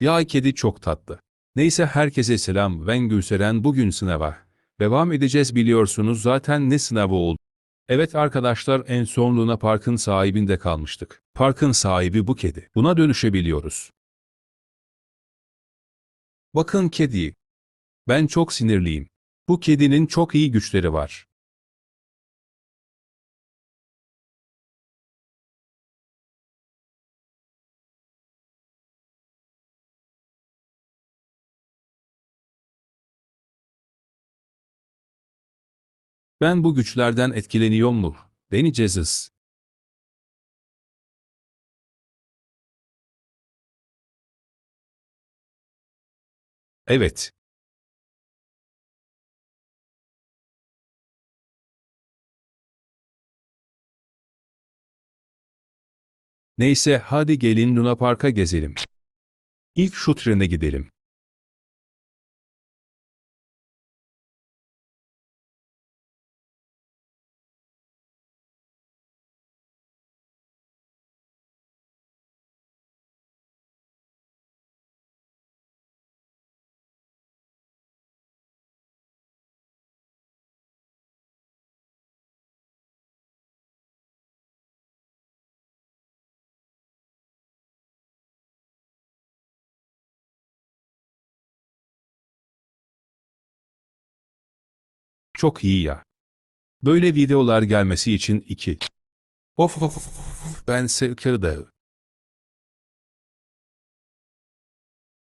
Ya kedi çok tatlı. Neyse herkese selam ben Gülseren bugün sınava. Devam edeceğiz biliyorsunuz zaten ne sınavı oldu. Evet arkadaşlar en son Luna Park'ın sahibinde kalmıştık. Parkın sahibi bu kedi. Buna dönüşebiliyoruz. Bakın kediyi. Ben çok sinirliyim. Bu kedinin çok iyi güçleri var. Ben bu güçlerden etkileniyor mu? Deneyeceğiz. Evet. Neyse hadi gelin Luna Park'a gezelim. İlk şu trene gidelim. Çok iyi ya. Böyle videolar gelmesi için iki. Of of of ben sıkıldım.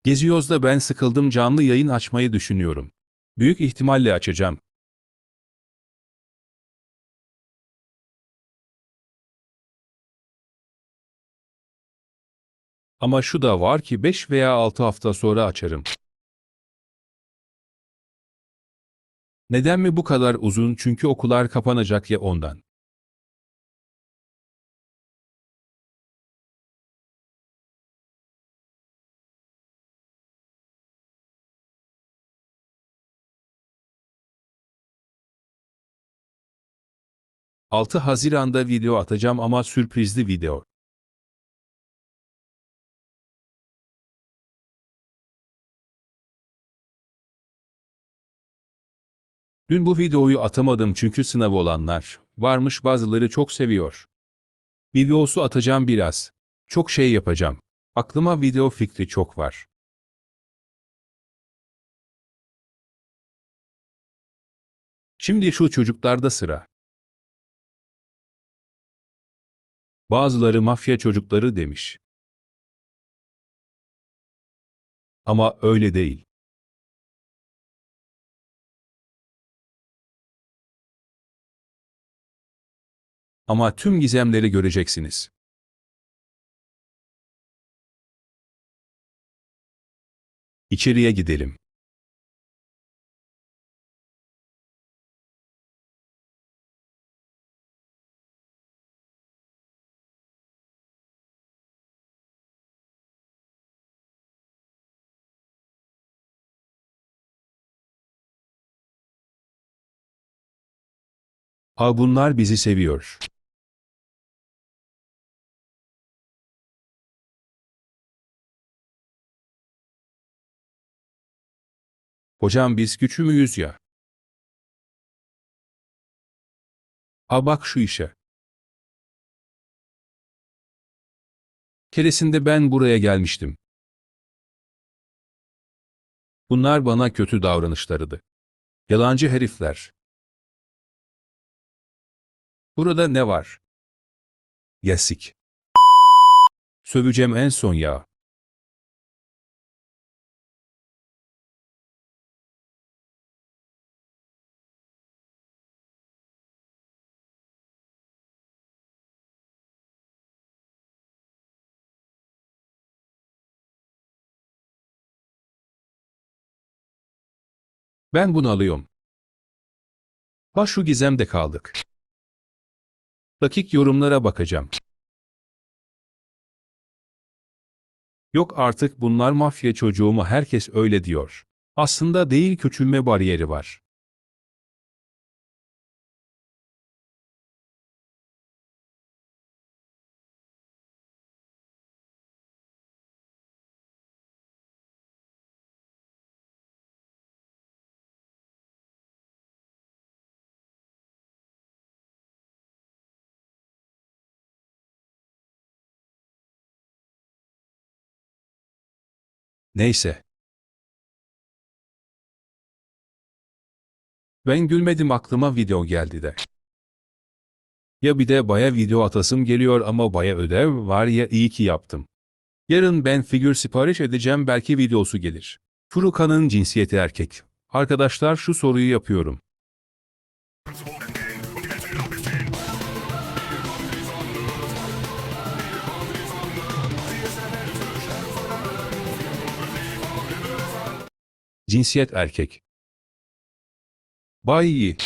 Geziyoruz da ben sıkıldım canlı yayın açmayı düşünüyorum. Büyük ihtimalle açacağım. Ama şu da var ki 5 veya 6 hafta sonra açarım. Neden mi bu kadar uzun? Çünkü okullar kapanacak ya ondan. ...6 Haziran'da video atacağım ama sürprizli video. Dün bu videoyu atamadım çünkü sınav olanlar varmış bazıları çok seviyor. Videosu atacağım biraz. Çok şey yapacağım. Aklıma video fikri çok var. Şimdi şu çocuklarda sıra. Bazıları mafya çocukları demiş. Ama öyle değil. Ama tüm gizemleri göreceksiniz. İçeriye gidelim. Ha bunlar bizi seviyor. Hocam biz güçlü müyüz ya? Ha bak şu işe. Keresinde ben buraya gelmiştim. Bunlar bana kötü davranışlarıydı. Yalancı herifler. Burada ne var? Yesik. Söveceğim en son ya. Ben bunu alıyorum. Bak şu gizemde kaldık. Dakik yorumlara bakacağım. Yok artık bunlar mafya çocuğu mu herkes öyle diyor. Aslında değil küçülme bariyeri var. Neyse. Ben gülmedim aklıma video geldi de. Ya bir de baya video atasım geliyor ama baya ödev var ya iyi ki yaptım. Yarın ben figür sipariş edeceğim belki videosu gelir. Furkan'ın cinsiyeti erkek. Arkadaşlar şu soruyu yapıyorum. Cinsiyet erkek. Bay iyi.